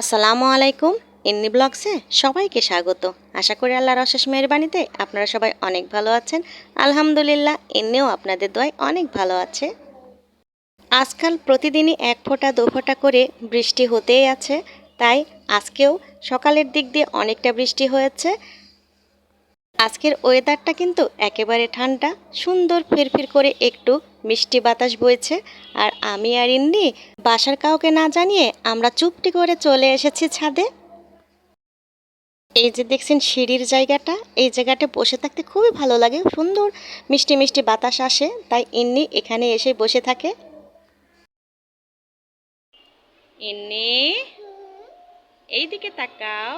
আসসালামু আলাইকুম। ইন্নি ব্লগসে সবাইকে স্বাগত। আশা করি আল্লাহর অশেষ মেহরবানিতে আপনারা সবাই অনেক ভালো আছেন। আলহামদুলিল্লাহ, ইন্নিও আপনাদের দোয়ায় অনেক ভালো আছে। আজকাল প্রতিদিনই এক ফোঁটা, দু ফোঁটা করে বৃষ্টি হতেই আছে। তাই আজকেও সকালের দিক দিয়ে অনেকটা বৃষ্টি হয়েছে। আজকের ওয়েদারটা কিন্তু একেবারে ঠান্ডা, সুন্দর ফিরফির করে একটু মিষ্টি বাতাস বইছে, আর আমি আর ইন্নি বাসার কাউকে না জানিয়ে আমরা চুপটি করে চলে এসেছি ছাদে। এই যে দেখছেন সিঁড়ির জায়গাটা, এই জায়গাটা বসে থাকতে খুবই ভালো লাগে, সুন্দর মিষ্টি মিষ্টি বাতাস আসে, তাই ইন্নি এখানে এসে বসে থাকে। ইন্নি, এইদিকে তাকাও।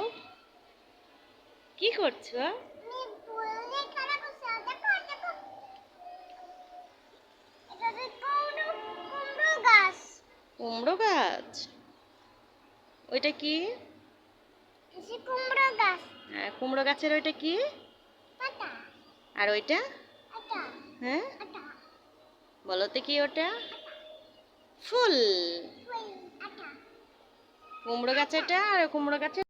কি করছ? কুমড়ো গাছ। ওইটা কি? হ্যাঁ কুমড়ো গাছের ওইটা কি? আর ওইটা? হ্যাঁ? বলো তো কি ওটা? ফুল। কুমড়ো গাছেরটা আর কুমড়ো গাছের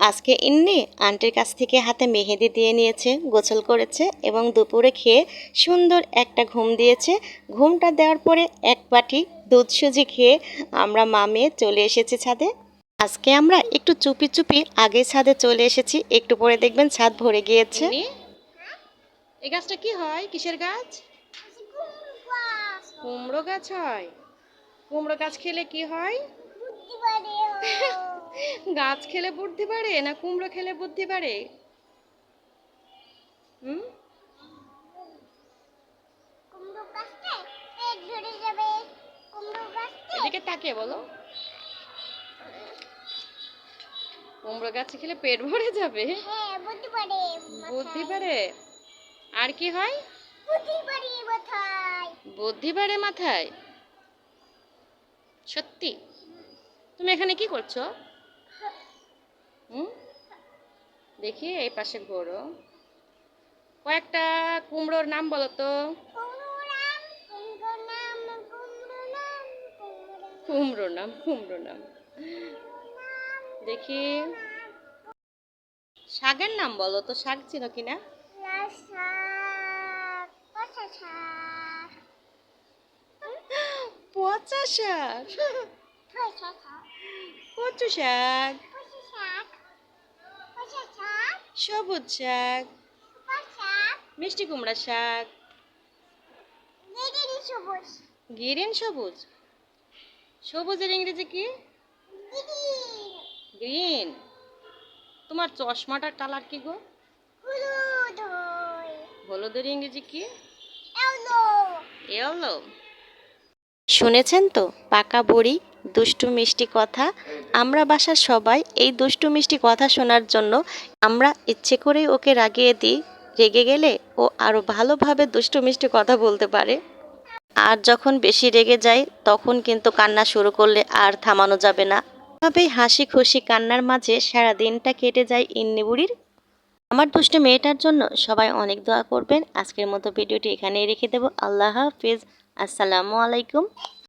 আজকে ইন্নি আন্টির কাছ থেকে হাতে মেহেদি দিয়ে নিয়েছে গোসল করেছে এবং দুপুরে খেয়ে সুন্দর একটা ঘুম দিয়েছে। ঘুমটা দেওয়ার পরে এক বাটি দুধ সুজি খেয়ে আমরা মামে চলে এসেছি ছাদে। আজকে আমরা একটু চুপি চুপি আগে ছাদে চলে এসেছি। একটু পরে দেখবেন ছাদ ভরে গিয়েছে। এই গাছটা কি হয়? কিসের গাছ। কুমড়ো গাছ হয়। কুমড়ো গাছ খেলে কি হয়? গাছ খেলে বুদ্ধি বাড়ে না কুমড়ো খেলে বুদ্ধি বাড়ে? হুম? এদিকে তাকে বলো। কুমড়ো গাছ খেলে পেট ভরে যাবে? বুদ্ধি বাড়ে আর কি হয়? বুদ্ধি বাড়ে মাথায়। সত্যি? তুমি এখানে কি করছ? হুম? দেখি এই পাশে ঘোরো কয়েকটা কুমড়োর নাম বলো তো। কুমড়ো নাম কুমড়ো নাম দেখি। শাকের নাম বলো তো শাক ছিল কিনা পচা শাক। কচু শাক। সবুজ শাক মিষ্টি কুমড়া শাক গ্রিন সবুজ। সবুজের ইংরেজি কি? গ্রিন। তোমার চশমাটার কালার কি গো? হলুদের ইংরেজি কি? শুনেছেন তো? পাকা বড়ি দুষ্টু মিষ্টি কথা আমরা বাসার সবাই এই দুষ্টু মিষ্টি কথা শোনার জন্য আমরা ইচ্ছে করেই ওকে রাগিয়ে দিই, রেগে গেলে ও আরও ভালোভাবে দুষ্টু মিষ্টি কথা বলতে পারে। আর যখন বেশি রেগে যায়, তখন কিন্তু কান্না শুরু করলে আর থামানো যাবে না। এভাবেই হাসি খুশি কান্নার মাঝে সারা দিনটা কেটে যায় ইন্নি বুড়ির আমার দুষ্ট মেয়েটার জন্য সবাই অনেক দোয়া করবেন। আজকের মতো ভিডিওটি এখানেই রেখে দেবো। আল্লাহ হাফিজ। আসসালামু আলাইকুম।